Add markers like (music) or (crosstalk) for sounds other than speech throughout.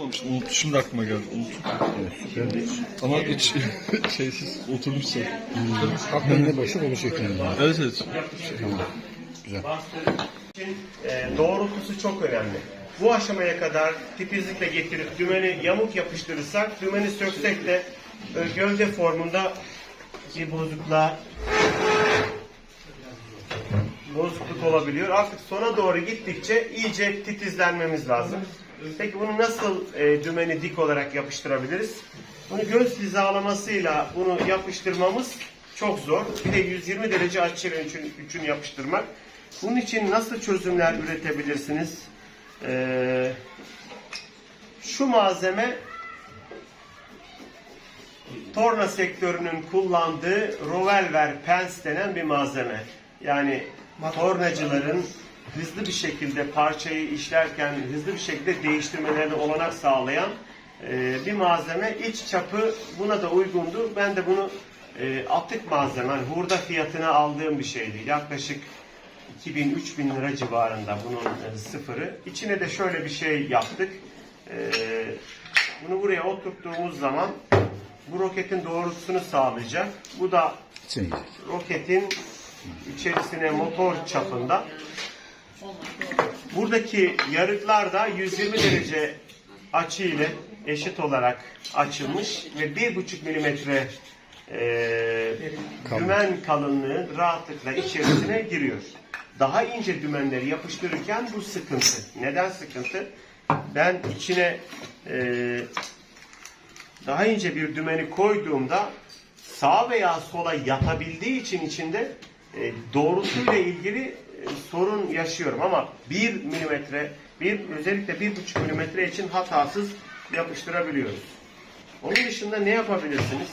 Unutmamıştım. Unut, şimdi aklıma geldi. Unuttum. Ama hiç (laughs) şeysiz oturmuşsa. Aklında boşluk oluşuyor yani. Evet evet. Güzel. için e, doğrultusu çok önemli. Bu aşamaya kadar titizlikle getirip dümeni yamuk yapıştırırsak, dümeni söksek de e, gövde formunda bir bozukluğa bozukluk olabiliyor. Artık sona doğru gittikçe iyice titizlenmemiz lazım. Peki bunu nasıl e, dümeni dik olarak yapıştırabiliriz? Bunu göz hizalamasıyla bunu yapıştırmamız çok zor. Bir de 120 derece açıyla üçün, üçün yapıştırmak. Bunun için nasıl çözümler üretebilirsiniz? Ee, şu malzeme torna sektörünün kullandığı Rovelver Pens denen bir malzeme. Yani tornacıların hızlı bir şekilde parçayı işlerken hızlı bir şekilde değiştirmelerine olanak sağlayan e, bir malzeme. İç çapı buna da uygundu. Ben de bunu e, atık malzeme, hani hurda fiyatına aldığım bir şeydi. Yaklaşık 2000-3000 lira civarında bunun e, sıfırı. İçine de şöyle bir şey yaptık. E, bunu buraya oturttuğumuz zaman bu roketin doğrultusunu sağlayacak. Bu da roketin içerisine motor çapında. Buradaki yarıklar da 120 derece açı ile eşit olarak açılmış ve 1,5 milimetre e, dümen kalınlığı rahatlıkla içerisine giriyor. Daha ince dümenleri yapıştırırken bu sıkıntı. Neden sıkıntı? Ben içine e, daha ince bir dümeni koyduğumda sağa veya sola yatabildiği için içinde e, doğrultuyla ilgili sorun yaşıyorum ama 1 milimetre, bir, özellikle 1,5 milimetre için hatasız yapıştırabiliyoruz. Onun dışında ne yapabilirsiniz?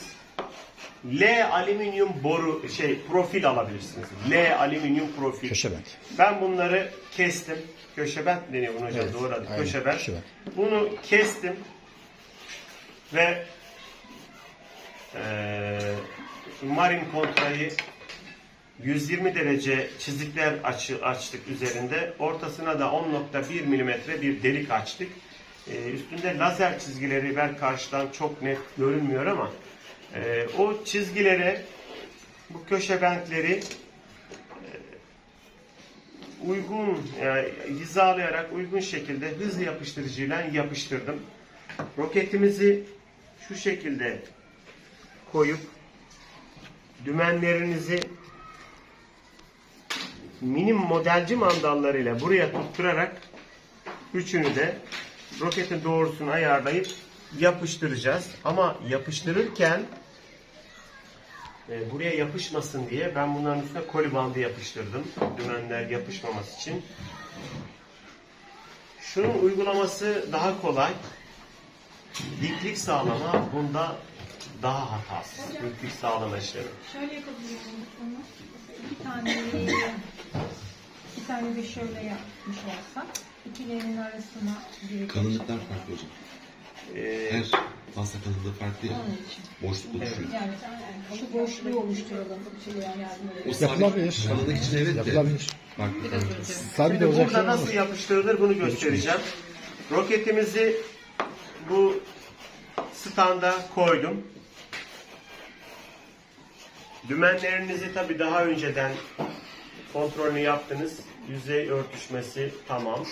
L alüminyum boru şey profil alabilirsiniz. L alüminyum profil. Köşebent. Ben bunları kestim. Köşebent deniyor bunu hocam Evet, doğru adı. Köşebent. köşebent. Bunu kestim ve eee marin kontrayı 120 derece çizikler açı, açtık üzerinde. Ortasına da 10.1 milimetre bir delik açtık. Ee, üstünde lazer çizgileri ver karşıdan çok net görünmüyor ama e, o çizgilere bu köşe bentleri uygun yani hizalayarak uygun şekilde hız yapıştırıcıyla yapıştırdım. Roketimizi şu şekilde koyup dümenlerinizi minim modelci mandallarıyla buraya tutturarak üçünü de roketin doğrusunu ayarlayıp yapıştıracağız. Ama yapıştırırken e, buraya yapışmasın diye ben bunların üstüne koli bandı yapıştırdım. Dümenler yapışmaması için. Şunun uygulaması daha kolay. Diklik sağlama bunda daha hatasız. Diklik sağlama işlemi. Şöyle yapabiliyorsunuz bunu. İki tane iki tane de şöyle yapmış olsak ikilerinin arasına bir Kalınlıklar farklı hocam. Ee, Her pasta kalınlığı farklı ya. Onun için. Boşluk oluşuyor. Yani şu boşluğu oluşturalım. Şey yani O sabit Yapılabilir. kalınlık için evet de. Yapılabilir. Farklı kalınlık. Sabit Şimdi olacak burada şey nasıl yapıştırılır bunu göstereceğim. Roketimizi bu standa koydum. Dümenlerinizi tabi daha önceden kontrolünü yaptınız. Yüzey örtüşmesi tamam.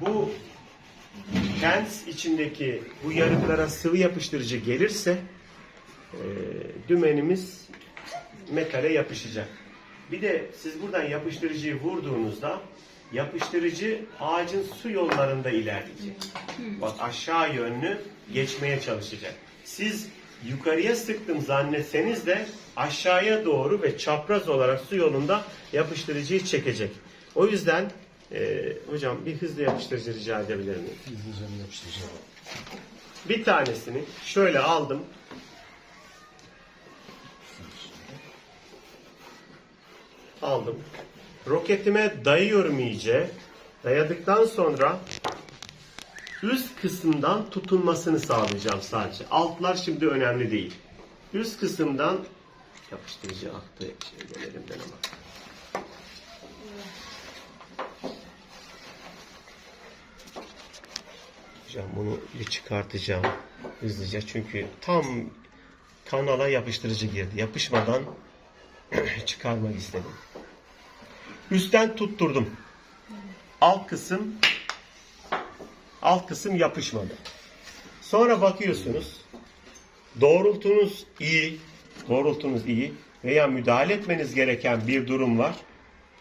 Bu lens içindeki bu yarıklara sıvı yapıştırıcı gelirse e, dümenimiz metale yapışacak. Bir de siz buradan yapıştırıcıyı vurduğunuzda yapıştırıcı ağacın su yollarında ilerleyecek. Bak aşağı yönlü geçmeye çalışacak. Siz yukarıya sıktım zannetseniz de aşağıya doğru ve çapraz olarak su yolunda yapıştırıcıyı çekecek. O yüzden e, hocam bir hızlı yapıştırıcı rica edebilir miyim? Bir tanesini şöyle aldım. Aldım roketime dayıyorum iyice. Dayadıktan sonra üst kısımdan tutunmasını sağlayacağım sadece. Altlar şimdi önemli değil. Üst kısımdan yapıştırıcı aktı şey elimden ama. Hocam bunu bir çıkartacağım hızlıca çünkü tam kanala yapıştırıcı girdi. Yapışmadan (clears throat) çıkarmak istedim. Üstten tutturdum. Alt kısım alt kısım yapışmadı. Sonra bakıyorsunuz. Doğrultunuz iyi. Doğrultunuz iyi veya müdahale etmeniz gereken bir durum var.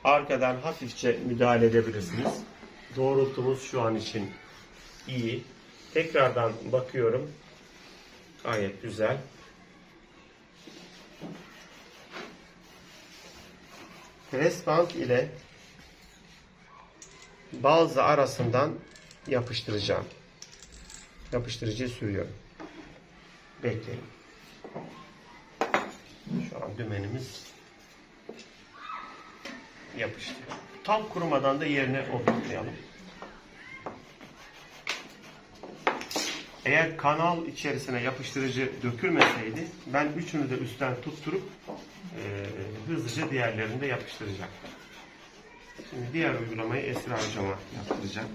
Arkadan hafifçe müdahale edebilirsiniz. Doğrultumuz şu an için iyi. Tekrardan bakıyorum. Gayet güzel. Pres bant ile bazı arasından yapıştıracağım. Yapıştırıcıyı sürüyorum. Bekleyin. Şu an dümenimiz yapıştı. Tam kurumadan da yerine oturtmayalım. Eğer kanal içerisine yapıştırıcı dökülmeseydi ben üçünü de üstten tutturup e, hızlıca diğerlerini de yapıştıracaktım. Şimdi diğer uygulamayı Esra hocama yaptıracağım.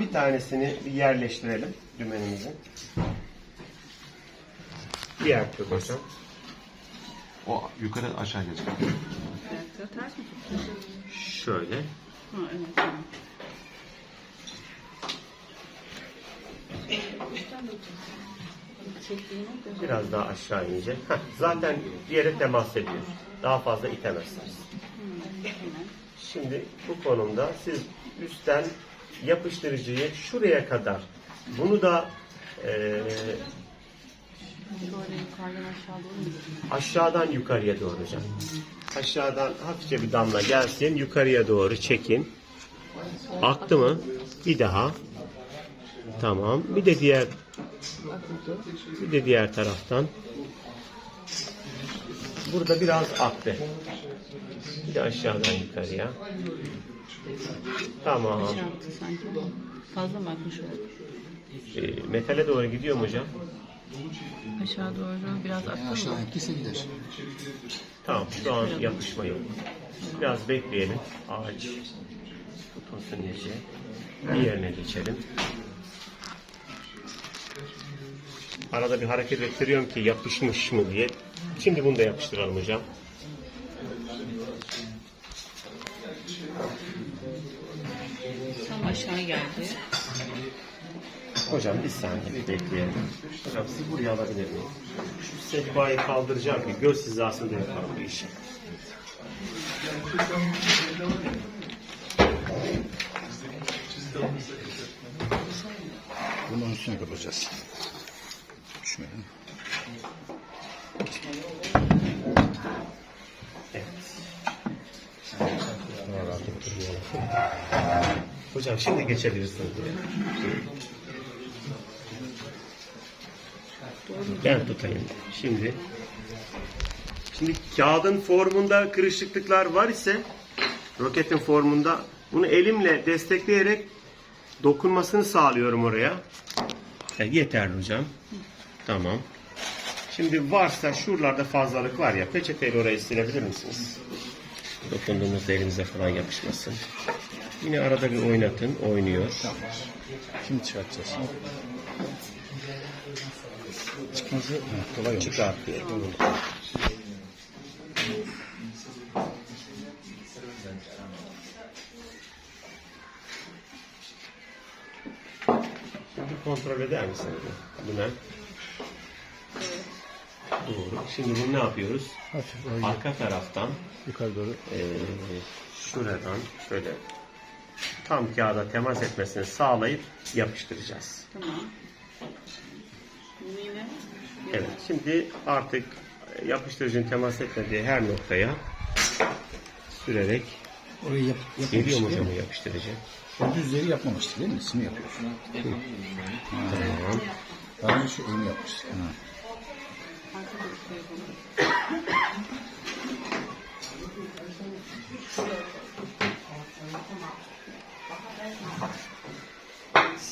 Bir tanesini bir yerleştirelim dümenimizin. Diğer tür hocam. O yukarı aşağı gelecek. Ters mi? Şöyle. Ha evet tamam. Biraz daha aşağı inecek. Heh, zaten yere temas ediyor. Daha fazla itemezsiniz. Şimdi bu konumda siz üstten yapıştırıcıyı şuraya kadar bunu da gidiyor? aşağıdan yukarıya doğru hocam. Aşağıdan hafifçe bir damla gelsin. Yukarıya doğru çekin. Aktı mı? Bir daha. Tamam. Bir de diğer bir de diğer taraftan. Burada biraz aktı. Bir de aşağıdan yukarıya. Tamam. Sanki. Fazla mı akmış oldu? Ee, metale doğru gidiyor mu hocam? Aşağı doğru biraz aktı mı? Aşağı etkisi gider. Tamam. Şu an yapışma yok. Biraz bekleyelim. Ağaç tutunsun iyice. Diğerine geçelim. Arada bir hareket ettiriyorum ki yapışmış mı diye. Şimdi bunu da yapıştıralım hocam. Aşağı geldi. Hocam bir saniye bir bekleyelim. Hocam sizi buraya alabilir miyim? Şu sehpayı kaldıracağım ki göz hizasında yapalım bu işi. Bunu üstüne kapatacağız. Düşmeyelim. Hocam şimdi geçebilirsiniz. Ben tutayım. Şimdi Şimdi kağıdın formunda kırışıklıklar var ise roketin formunda bunu elimle destekleyerek dokunmasını sağlıyorum oraya. Evet, yeterli hocam. Tamam. Şimdi varsa şuralarda fazlalık var ya peçeteyle orayı silebilir misiniz? Dokunduğunuzda elinize falan yapışmasın. Yine arada bir oynatın. Oynuyor. Şimdi çıkartacağız. Çıkması kolay olmuş. Çıkartıyor. Şimdi kontrol eder misiniz? Bu ne? Doğru. Şimdi bunu ne yapıyoruz? Hafif Arka taraftan yukarı doğru. eee, şuradan şöyle tam kağıda temas etmesini sağlayıp yapıştıracağız. Tamam. Yine Evet. Şimdi artık yapıştırıcının temas etmediği her noktaya sürerek Orayı yap, geliyor mu yapmamıştık değil hocam yapıştırıcı? O düzleri yapmamıştık değil mi? İsmi yapıyorsun. Tamam. Daha önce şu elini yapmıştık. Ha. arka doğru yapalım.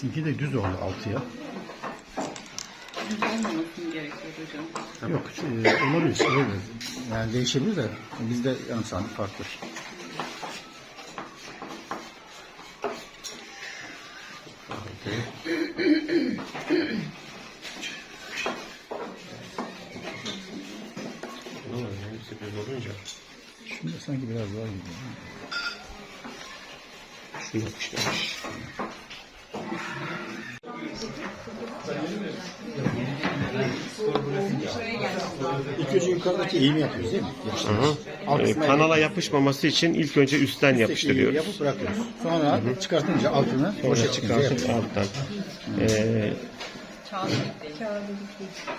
Sizinki de düz oldu altıya. Düz olmaması gerekiyor hocam. Yok e, olabilir. olabilir. Yani değişebilir de bizde santim farklı. Şimdi sanki biraz daha gibi. Şu yapıştırmış. İlk önce yukarıdaki eğimi yapıyoruz değil mi? Yapıştırıyoruz. Alt Ee, kısmına kanala yapışmaması için ilk önce üstten eğimi yapıştırıyoruz. Yapıp bırakıyoruz. Sonra çıkartınca altını Sonra boşa çıkartıp çıkartıp alttan. Ee,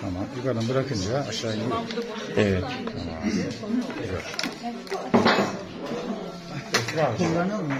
Tamam. Yukarıdan bırakınca aşağı iniyor. evet. Kullanalım mı?